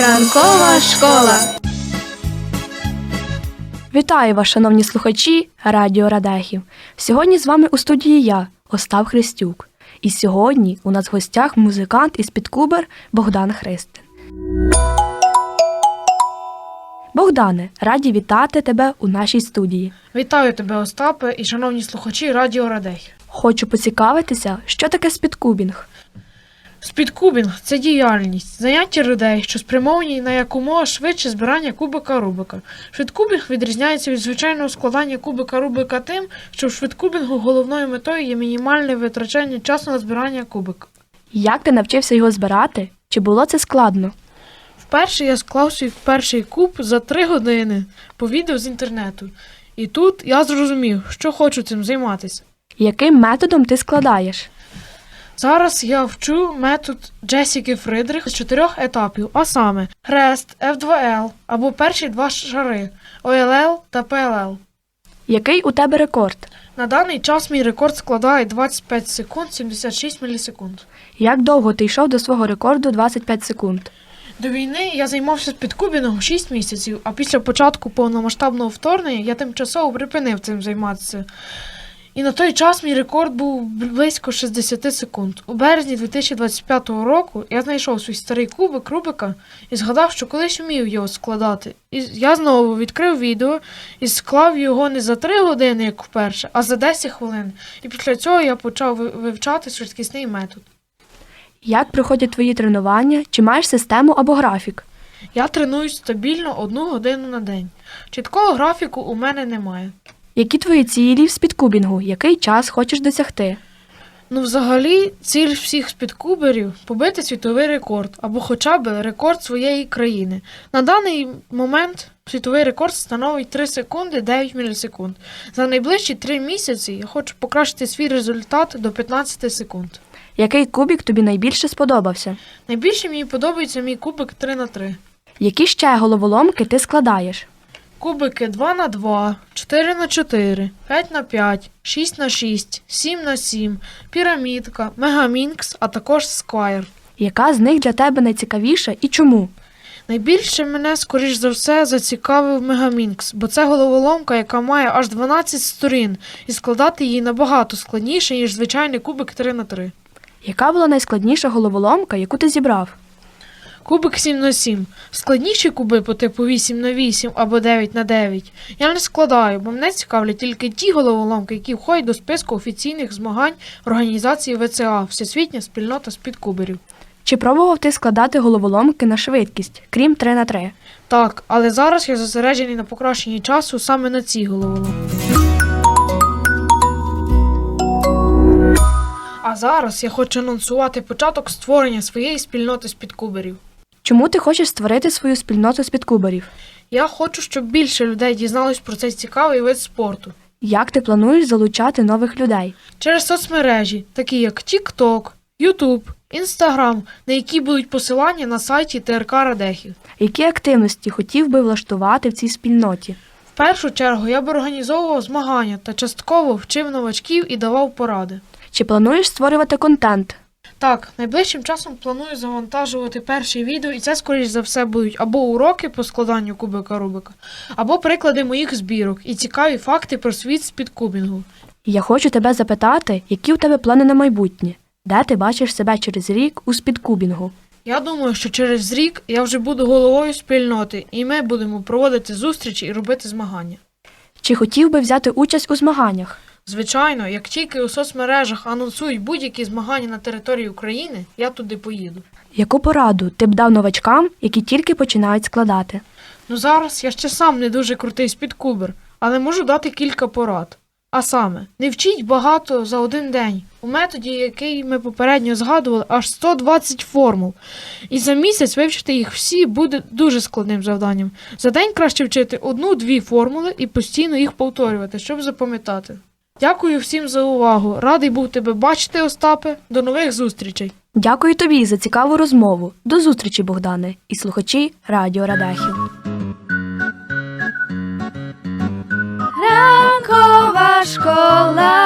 Ранкова школа. Вітаю вас, шановні слухачі Радіо Радехів. Сьогодні з вами у студії я, Остап Христюк. І сьогодні у нас в гостях музикант із Підкубер Богдан Христин. Богдане, раді вітати тебе у нашій студії. Вітаю тебе, Остапе, і шановні слухачі Радіо Радехи. Хочу поцікавитися, що таке спідкубінг. Спідкубінг це діяльність, заняття людей, що спрямовані на якомога швидше збирання кубика Рубика. Швидкубінг відрізняється від звичайного складання кубика Рубика тим, що в швидкубінгу головною метою є мінімальне витрачання часу на збирання кубика. Як ти навчився його збирати? Чи було це складно? Вперше я склав свій перший куб за три години по відео з інтернету. І тут я зрозумів, що хочу цим займатися. Яким методом ти складаєш? Зараз я вчу метод Джесіки Фридрих з чотирьох етапів, а саме Рест, F2L або перші два шари OLL та PLL. Який у тебе рекорд? На даний час мій рекорд складає 25 секунд 76 мілісекунд. Як довго ти йшов до свого рекорду 25 секунд? До війни я займався підкубінгом 6 місяців, а після початку повномасштабного вторгнення я тимчасово припинив цим займатися. І на той час мій рекорд був близько 60 секунд. У березні 2025 року я знайшов свій старий кубик Рубика і згадав, що колись вмів його складати. І я знову відкрив відео і склав його не за 3 години, як вперше, а за 10 хвилин. І після цього я почав вивчати швидкісний метод. Як проходять твої тренування? Чи маєш систему або графік? Я тренуюсь стабільно одну годину на день. Чіткого графіку у мене немає. Які твої цілі в спідкубінгу? Який час хочеш досягти? Ну, взагалі, ціль всіх спідкуберів побити світовий рекорд або хоча б рекорд своєї країни. На даний момент світовий рекорд становить 3 секунди 9 мілісекунд. За найближчі 3 місяці я хочу покращити свій результат до 15 секунд. Який кубік тобі найбільше сподобався? Найбільше мені подобається мій кубик 3 на 3 Які ще головоломки ти складаєш? Кубики 2 на 2, 4 на 4, 5 на 5, 6 на 6, 7 на 7, пірамідка, мегамінкс, а також сквайр. Яка з них для тебе найцікавіша і чому? Найбільше мене, скоріш за все, зацікавив Мегамінкс, бо це головоломка, яка має аж 12 сторін, і складати її набагато складніше, ніж звичайний кубик 3 на 3 Яка була найскладніша головоломка, яку ти зібрав? Кубик 7 на 7. Складніші куби по типу 8 на 8 або 9 на 9 я не складаю, бо мене цікавлять тільки ті головоломки, які входять до списку офіційних змагань організації ВЦА Всесвітня спільнота спідкуберів. Чи пробував ти складати головоломки на швидкість, крім 3 на 3? Так, але зараз я зосереджений на покращенні часу саме на цій головоломці. А зараз я хочу анонсувати початок створення своєї спільноти спідкуберів. Чому ти хочеш створити свою спільноту спідкуберів? Я хочу, щоб більше людей дізналось про цей цікавий вид спорту. Як ти плануєш залучати нових людей? Через соцмережі, такі як TikTok, YouTube, Instagram, на які будуть посилання на сайті ТРК Радехів. Які активності хотів би влаштувати в цій спільноті? В першу чергу я б організовував змагання та частково вчив новачків і давав поради. Чи плануєш створювати контент? Так, найближчим часом планую завантажувати перші відео, і це, скоріш за все, будуть або уроки по складанню кубика Рубика, або приклади моїх збірок і цікаві факти про світ спідкубінгу. Я хочу тебе запитати, які у тебе плани на майбутнє? Де ти бачиш себе через рік у спідкубінгу? Я думаю, що через рік я вже буду головою спільноти, і ми будемо проводити зустрічі і робити змагання. Чи хотів би взяти участь у змаганнях? Звичайно, як тільки у соцмережах анонсують будь-які змагання на території України, я туди поїду. Яку пораду ти б дав новачкам, які тільки починають складати? Ну зараз я ще сам не дуже крутий спідкубер, але можу дати кілька порад. А саме, не вчіть багато за один день. У методі, який ми попередньо згадували, аж 120 формул. І за місяць вивчити їх всі буде дуже складним завданням. За день краще вчити одну-дві формули і постійно їх повторювати, щоб запам'ятати. Дякую всім за увагу. Радий був тебе бачити, Остапе. До нових зустрічей. Дякую тобі за цікаву розмову. До зустрічі, Богдане, і слухачі Радіо Радахів. Ранкова школа.